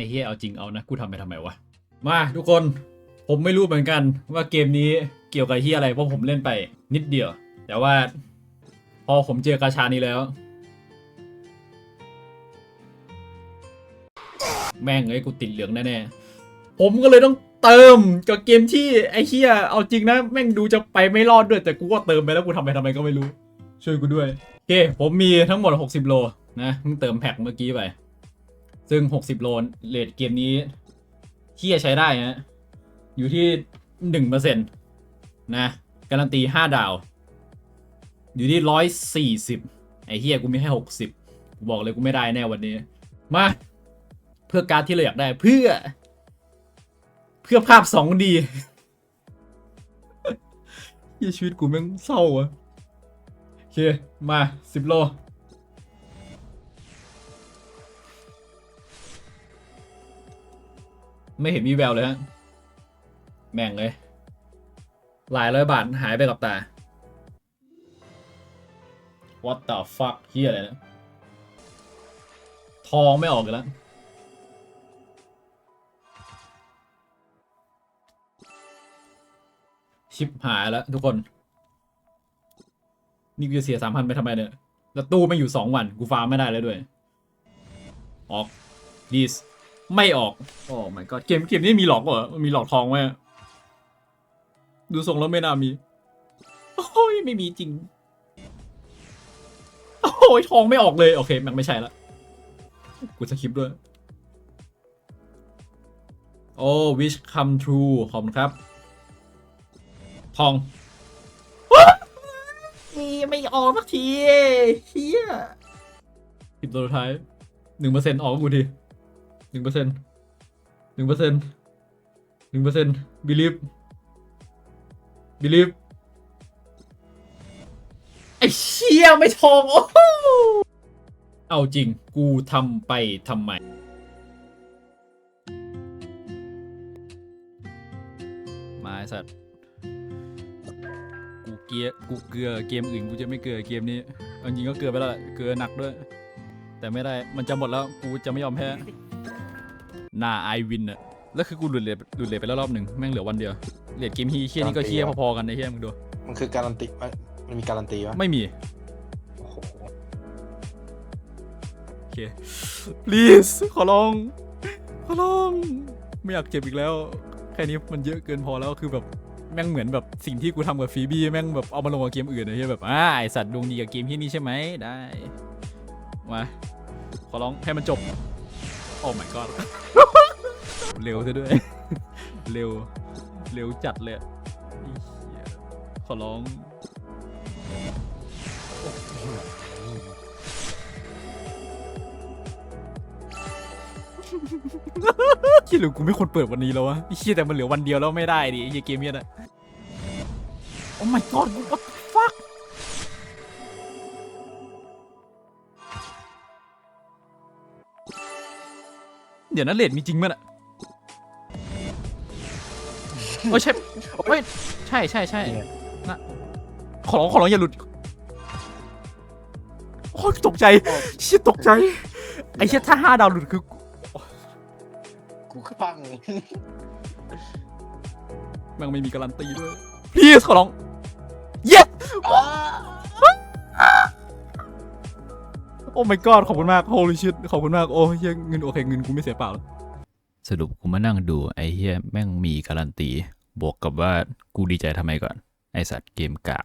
อ้เฮียเอาจริงเอานะกูทำไปทำไมวะ มาทุกคนผมไม่รู้เหมือนกันว่าเกมนี้เกี่ยวกับเฮียอะไรเพราะผมเล่นไปนิดเดียว แต่ว่า พอผมเจอกาชานี้แล้ว แม่งเอ้ยกูติดเหลืองแน่ๆผมก็เลยต้องเติมกับเกมที่ไอ้เฮียเอาจริงนะ แม่งดูจะไปไม่รอดด้วย แต่กูก็เติมไปแล้วกูทำไปทำไมก็ไม่รู้ ช่วยกูด้วยโอเคผมมีทั้งหมด 60 โลนะเพิ่งเติมแพ็คเมื่อกี้ไป ซึ่ง 60 โลเลทเกมนี้เฮียใช้ได้นะอยู่ที่ 1%นะการันตี 5 ดาว อยู่ที่ 140 ไอ้เฮียกูมีแค่60 กูบอกเลยกูไม่ได้แน่วันนี้ มา เพื่อการที่เราอยากได้เพื่อ เพื่อภาพ 2D เฮียชีวิตกูแม่งเศร้าอะโอเค มา 10 โล ไม่เห็นมีแววเลยฮะ แม่งเลย หลายร้อยบาทหายไปกับตา What the fuck เฮียอะไรนะ ทองไม่ออกกันแล้ว ชิปหายแล้วทุกคน นี่กูจะเสียสามพันไปทำไมเนี่ย แล้วตู้ไม่อยู่สองวัน กูฟาร์มไม่ได้เลยด้วย ออก please ไม่ออก โอ้ my god เกมเกมนี้มีหลอกเหรอมีหลอกทองไหมดูทรงแล้วไม่น่ามี โอ้ยไม่มีจริง โอ้ยทองไม่ออกเลย โอเค มันไม่ใช่ละ กูสคริปต์ด้วย โอ้ wish come true ขอบคุณครับ ทองไม่ออกสักทีเฮียสิบตัวสุดท้ายหนึ่งเปอร์เซ็นต์ออกกูที หนึ่งเปอร์เซ็นต์หนึ่งเปอร์เซ็นต์หนึ่งเปอร์เซ็นต์ believe believe ไอ้เชี่ยไม่ทองโอ้เอาจริงกูทำไปทำไมมาไอสัตว์กูเกลียกูเกลือเกมอื่นกูจะไม่เกลือเกมนี้จริงก็เกลือไปแล้วแหละเกลือหนักด้วย แต่ไม่ได้มันจะหมดแล้วกูจะไม่ยอมแพ้ หน้าไอวินอะแล้วคือกูหลุดเลทหลุดเลทไปแล้วรอบหนึ่งแม่งเหลือวันเดียวเลทเกมฮีเคียนี่ก็เคียพอๆกันในเฮียมึงดู มันคือการันตีเอ้ยมันมีการันตีปะไม่มีโอ้โหโอเค please ขอร้อง ขอร้อง ไม่อยากเจ็บอีกแล้ว แค่นี้มันเยอะเกินพอแล้วคือแบบแม่งเหมือนแบบสิ่งที่กูทำกับฟีบี้แม่งแบบเอามาลงกับเกมอื่นนะเฮียแบบอ่าไอสัตว์ดวงดีกับเกมที่นี่ใช่ไหมได้มาขอร้องให้มันจบ โอ้ my god เร็วซะด้วย เร็ว เร็วจัดเลยอะไอ้เหี้ยขอร้องคิดหรือกูไม่ควรเปิดวันนี้แล้ววะไอ้เชี่ยแต่มันเหลือวันเดียวแล้วไม่ได้ดิไอ้เหี้ยเกมเนี้ยนะโอ้ my god กู what the fuck เดี๋ยวนั้นเลดมีจริงมั้ยน่ะ โอ้ยใช่เฮ้ยใช่ใช่ใช่นะขอร้องขอร้องอย่าหลุดโอ้ยตกใจเชี่ยตกใจ ไอ้เชี่ยถ้าห้าดาวหลุดคือ กูก็พังแม่งไม่มีการันตีด้วย please ขอร้อง yes โอ้ my god ขอบคุณมาก holy shit ขอบคุณมาก โอ้เฮียเงินโอเคเงินกูไม่เสียเปล่าแล้ว สรุปกูมานั่งดูไอ้เฮียแม่งมีการันตี บวกกับว่ากูดีใจทำไมก่อน ไอสัตว์เกมกาก